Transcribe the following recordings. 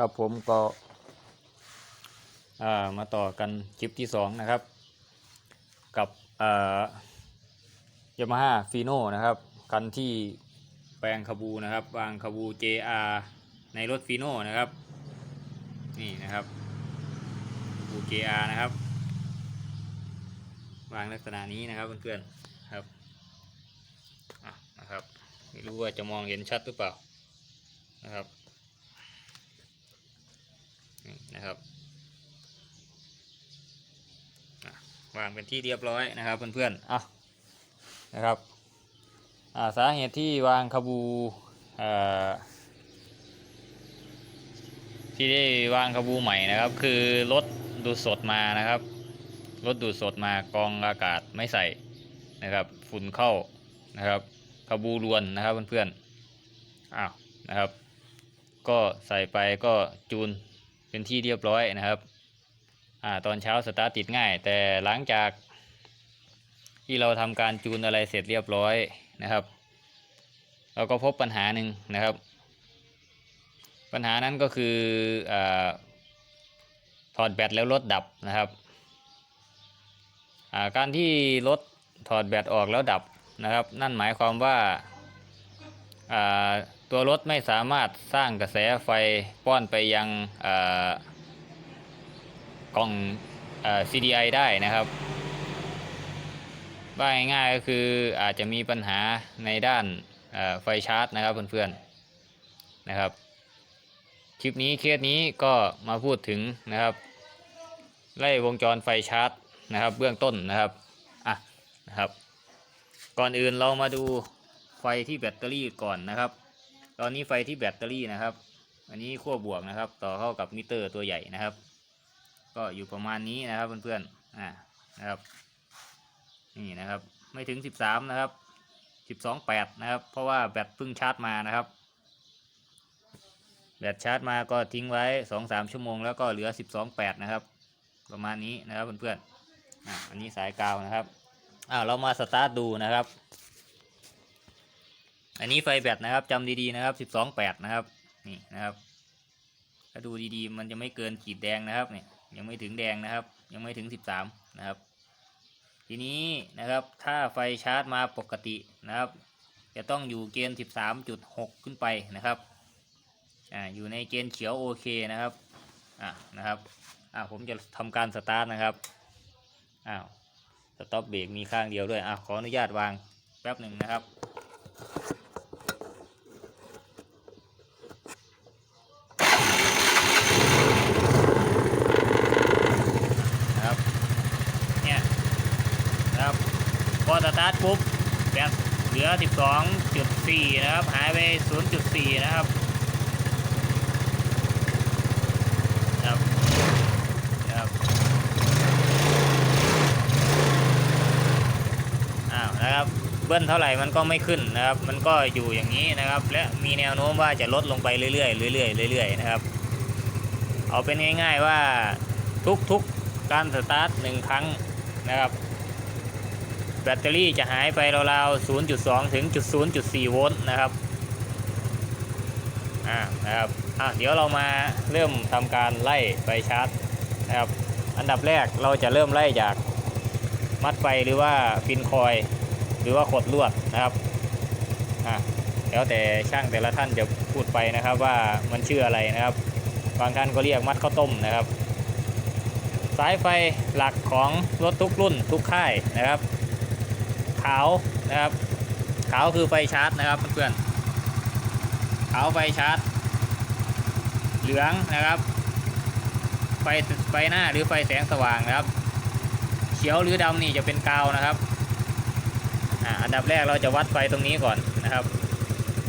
ครับผมก็มาต่อกันคลิปที่สองนะครับ กับยามาฮ่าฟีโน่นะครับคันที่แปลงคาบูนะครับวางคาบู JR ในรถฟีโน่นะครับ นี่นะครับคาบู JR นะครับ วางลักษณะนี้นะครับเพื่อนๆครับนะครับไม่รู้ว่าจะมองเห็นชัดหรือเปล่านะครับ นะครับวางเป็นที่เรียบร้อยนะครับเพื่อนๆอะนะครับสาเหตุที่วางคาบูที่ได้วางคาบูใหม่นะครับ คือรถดูดสดมานะครับรถดูดสดมากรองอากาศไม่ใส่นะครับฝุ่นเข้านะครับคาบูรวนนะครับเพื่อนๆอ้าวนะครับ ก็ใส่ไปก็จูน เป็นที่เรียบร้อยนะครับอ่าตอนเช้าสตาร์ทติดง่าย แต่หลังจากที่เราทำการจูนอะไรเสร็จเรียบร้อยนะครับ เราก็พบปัญหาหนึ่งนะครับ ปัญหานั้นก็คืออถอดแบตแล้วรถดับนะครับาการที่รถถอดแบตออกแล้วดับนะครับ นั่นหมายความว่าอ่า ตัวรถไม่สามารถสร้างกระแสไฟป้อนไปยังกล่องอ CDI ได้นะครับว่าง่ายๆก็คืออาจจะมีปัญหาในด้านาไฟชาร์จนะครับเพื่อนๆนะครับ คลิปนี้เคสนี้ก็มาพูดถึงนะครับ ไล่วงจรไฟชาร์จนะครับ เบื้องต้นนะครับอะนะครับ ก่อนอื่นเรามาดูไฟที่แบตเตอรี่ก่อนนะครับ ตอนนี้ไฟที่แบตเตอรี่นะครับ อันนี้ขั้วบวกนะครับ ต่อเข้ากับมิเตอร์ตัวใหญ่นะครับ ก็อยู่ประมาณนี้นะครับเพื่อนๆอ่านะครับ นี่นะครับ ไม่ถึงสิบสามนะครับสิบสองแปดนะครับ เพราะว่าแบตเพิ่งชาร์จมานะครับ แบตชาร์จมาก็ทิ้งไว้สองสามชั่วโมงแล้วก็เหลือสิบสองแปดนะครับ ประมาณนี้นะครับเพื่อนๆอ่าอันนี้สายกาวนะครับอ้าวเรามาสตาร์ทดูนะครับ อันนี้ไฟแบตนะครับจำดีๆนะครับสิบสองแปดนะครับ นี่นะครับ ถ้าดูดีๆ มันจะไม่เกินขีดแดงนะครับเนี่ยยังไม่ถึงแดงนะครับ ยังไม่ถึงสิบสามนะครับ ทีนี้นะครับถ้าไฟชาร์จมาปกตินะครับ จะต้องอยู่เกณฑ์สิบสามจุดหกขึ้นไปนะครับอ่าอยู่ในเกณฑ์เขียวโอเคนะครับอ่านะครับอ่าผมจะทำการสตาร์ทนะครับอ้าวสต็อปเบรกมีข้างเดียวด้วยอ่าขออนุญาตวางแป๊บหนึ่งนะครับเนี่ยนะครับพอสตาร์ทปุ๊บแบตเหลือ 12.4 นะครับ หายไป 0.4 นะครับครับครับอ้าวนะครับเบิ้ลเท่าไหร่มันก็ไม่ขึ้นนะครับ มันก็อยู่อย่างนี้นะครับ และมีแนวโน้มว่าจะลดลงไปเรื่อยๆเรื่อยๆเรื่อยๆนะครับ เอาเป็นง่าย ๆว่าทุกๆการสตาร์ทหนึ่งครั้งนะครับ แบตเตอรี่จะหายไปราวๆ0.2 ถึง0.4 โวลต์นะครับอ่านะครับอะเดี๋ยวเรามาเริ่มทำการไล่ไฟชาร์จนะครับ อันดับแรกเราจะเริ่มไล่จากมัดไฟหรือว่าฟินคอย หรือว่าขดลวดนะครับอะแล้วแต่ช่างแต่ละท่านจะพูดไปนะครับว่ามันชื่ออะไรนะครับ บางท่านก็เรียกมัดข้าวต้มนะครับ สายไฟหลักของรถทุกรุ่นทุกค่ายนะครับ ขาวนะครับ ขาวคือไฟชาร์จนะครับเพื่อนๆขาวไฟชาร์จ เหลืองนะครับไฟไฟหน้าหรือไฟแสงสว่างนะครับ เขียวหรือดำนี่จะเป็นกาวนะครับอันดับแรกเราจะวัดไฟตรงนี้ก่อนนะครับ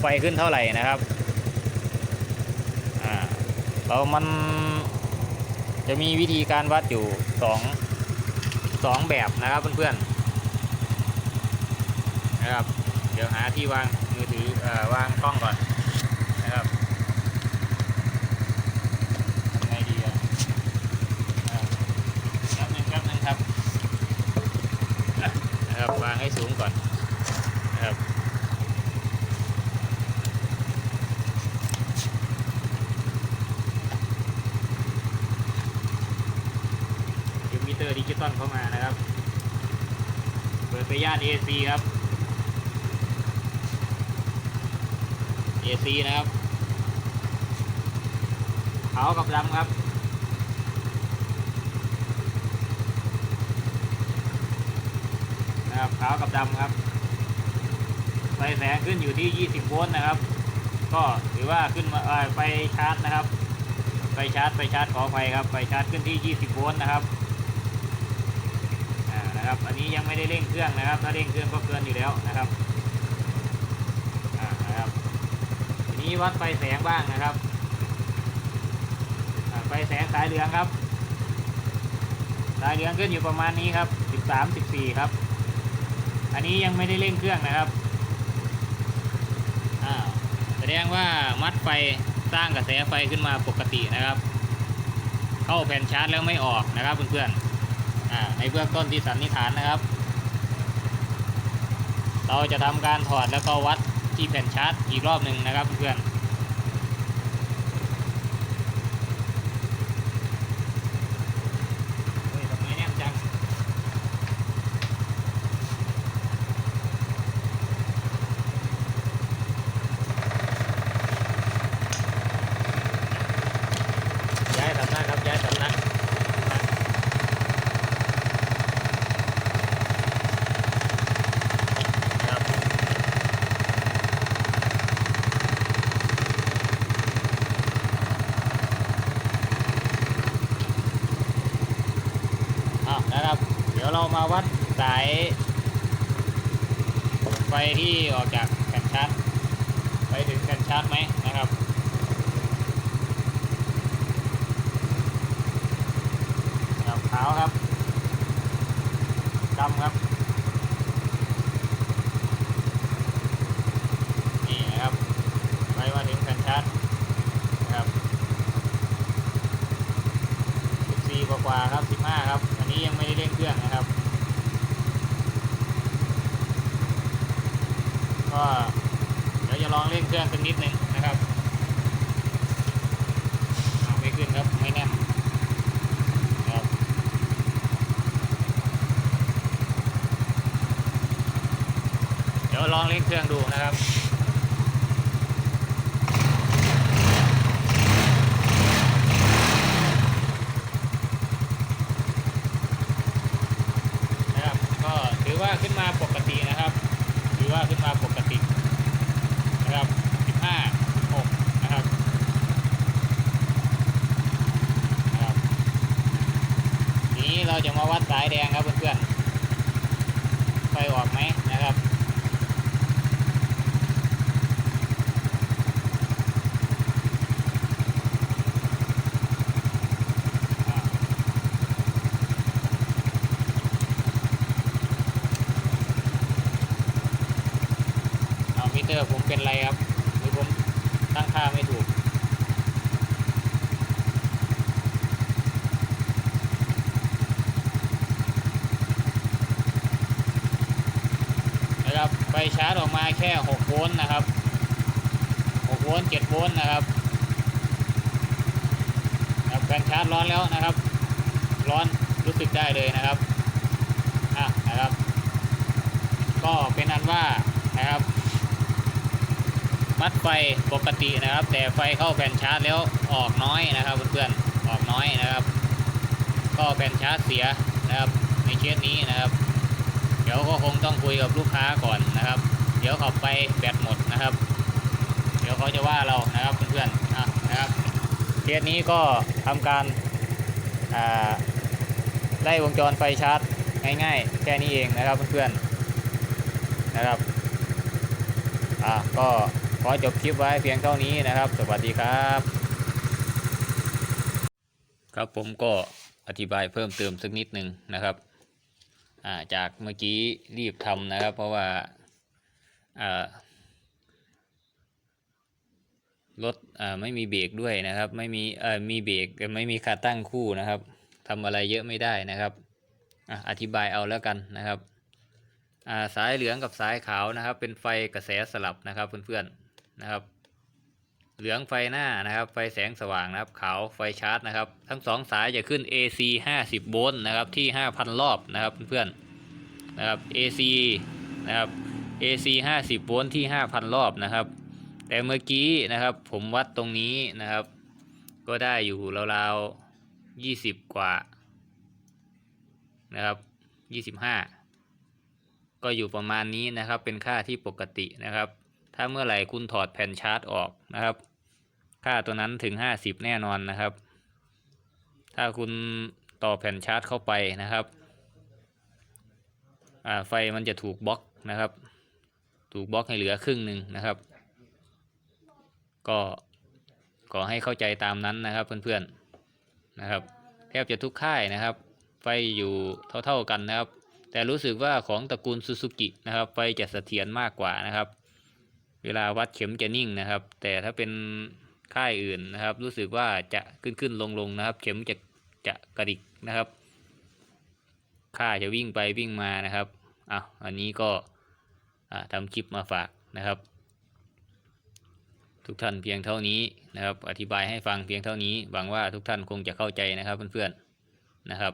ไฟขึ้นเท่าไหร่นะครับเรามันจะมีวิธีการวัดอยู่สองสองแบบนะครับเพื่อนๆ นะครับ เดี๋ยวหาที่วางมือถืออวางกล้องก่อนนะครับทำไงดีอะครับนึงครับนึงครับนะครับวางให้สูงก่อนนะครับเรียกมิเตอร์ดิจิตอลเข้ามานะครับ เปิดไปย่าน AC ครับ AC นะครับขาวกับดำครับนะครับขาวกับดำครับไฟแสงขึ้นอยู่ที่ 20 โวลต์นะครับ ก็ถือว่าขึ้นมาไฟชาร์จนะครับไฟชาร์จไฟชาร์จขอไฟครับไฟชาร์จขึ้นที่ 20 โวลต์นะครับอ่านะครับ อันนี้ยังไม่ได้เร่งเครื่องนะครับ ถ้าเร่งเครื่องก็เกินอยู่แล้วนะครับ อ่า นะครับ ที นี้วัดไฟแสงบ้างนะครับไฟแสงสายเหลืองครับ สายเหลืองขึ้นอยู่ประมาณนี้ครับ13 14ครับ อันนี้ยังไม่ได้เร่งเครื่องนะครับอ่าแสดงว่ามัดไฟสร้างกระแสไฟขึ้นมาปกตินะครับ เข้าแผ่นชาร์จแล้วไม่ออกนะครับเพื่อนๆในเบื้องต้นที่สันนิษฐานนะครับ เราจะทำการถอดแล้วก็วัด ที่แผ่นชาร์จอีกรอบหนึ่งนะครับเพื่อนๆเฮ้ยทำไมแน่นจัง ย้ายสำนักครับย้ายสำนักครับอ้าวนะครับ เรามาวัดสายไฟที่ออกจากแผ่นชาร์จไปถึงแผ่นชาร์จไหมนะครับครับขาวครับดำครับ นี่นะครับไปมาถึงแผ่นชาร์จนะครับ14กว่ากว่าๆครับ 15 ครับ อันนี้ยังไม่ได้เร่งเครื่องนะครับ ก็เดี๋ยวจะลองเร่งเครื่องสักนิดหนึ่งนะครับเอาไม่ขึ้นครับ ไม่แน่นครับ เดี๋ยวลอง เล่นเครื่องดูนะครับนะครับ ก็ถือว่าขึ้นมาปกตินะครับ ถือว่าขึ้นมาปกตินะครับ 15 16 นะครับนะครับ นี้เราจะมาวัดสายแดงครับเพื่อนๆไฟออกไหมนะครับ อ่าเอามิ เป็นไรครับหรือผมตั้งค่าไม่ถูก นะครับ ไฟชาร์จออกมาแค่6โวลต์นะครับ6โวลต์7โวลต์นะครับครับการชาร์จร้อนแล้วนะครับ ร้อนรู้สึกได้เลยนะครับอะนะครับ ก็เป็นอันว่านะครับ มัดไฟปกตินะครับ แต่ไฟเข้าแผ่นชาร์จแล้วออกน้อยนะครับเพื่อนๆออกน้อยนะครับ ก็แผ่นชาร์จเสียนะครับ ในเคสนี้นะครับ เดี๋ยวก็คงต้องคุยกับลูกค้าก่อนนะครับ เดี๋ยวเขาไปแบตหมดนะครับ เดี๋ยวเขาจะว่าเรานะครับเพื่อนๆนะครับเคสนี้ก็ทำการไล่วงจรไฟชาร์จง่ายๆแค่นี้เองนะครับเพื่อนๆนะครับ อะก็ ขอจบคลิปไว้เพียงเท่านี้นะครับ สวัสดีครับ ครับผมก็อธิบายเพิ่มเติมสักนิดนึงนะครับาจากเมื่อกี้รีบทำนะครับ เพราะว่าารถไม่มีเบรกด้วยนะครับ ไม่มีมีเบรกไม่มีขาตั้งคู่นะครับทำอะไรเยอะไม่ได้นะครับออธิบายเอาแล้วกันนะครับาสายเหลืองกับสายขาวนะครับ เป็นไฟกระแสสลับนะครับเพื่อนๆ นะครับ เหลืองไฟหน้านะครับ ไฟแสงสว่างนะครับ ขาวไฟชาร์จนะครับ ทั้งสองสายจะขึ้น AC 50 โวลต์นะครับที่ 5,000 รอบนะครับเพื่อนๆนะครับ AC นะครับ AC 50 โวลต์ที่ 5,000 รอบนะครับ แต่เมื่อกี้นะครับ ผมวัดตรงนี้นะครับ ก็ได้อยู่ราวๆ 20 กว่านะครับ 25 ก็อยู่ประมาณนี้นะครับ เป็นค่าที่ปกตินะครับ ถ้าเมื่อไหร่คุณถอดแผ่นชาร์จออกนะครับ ค่าตัวนั้นถึง 50 แน่นอนนะครับ ถ้าคุณต่อแผ่นชาร์จเข้าไปนะครับไฟมันจะถูกบล็อกนะครับ ถูกบล็อกให้เหลือครึ่งหนึ่งนะครับ ก็ขอให้เข้าใจตามนั้นนะครับเพื่อนๆนะครับ แทบจะทุกค่ายนะครับ ไฟอยู่เท่าๆกันนะครับ แต่รู้สึกว่าของตระกูลซูซูกินะครับ ไฟจะเสถียรมากกว่านะครับ เวลาวัดเข็มจะนิ่งนะครับ แต่ถ้าเป็นค่ายอื่นนะครับ รู้สึกว่าจะขึ้นขึ้นลงลงนะครับ เข็มจะจะกระดิกนะครับ ค่าจะวิ่งไปวิ่งมานะครับอะอันนี้ก็อ่าทำคลิปมาฝากนะครับ ทุกท่านเพียงเท่านี้นะครับ อธิบายให้ฟังเพียงเท่านี้หวังว่าทุกท่านคงจะเข้าใจนะครับเพื่อนๆนะครับ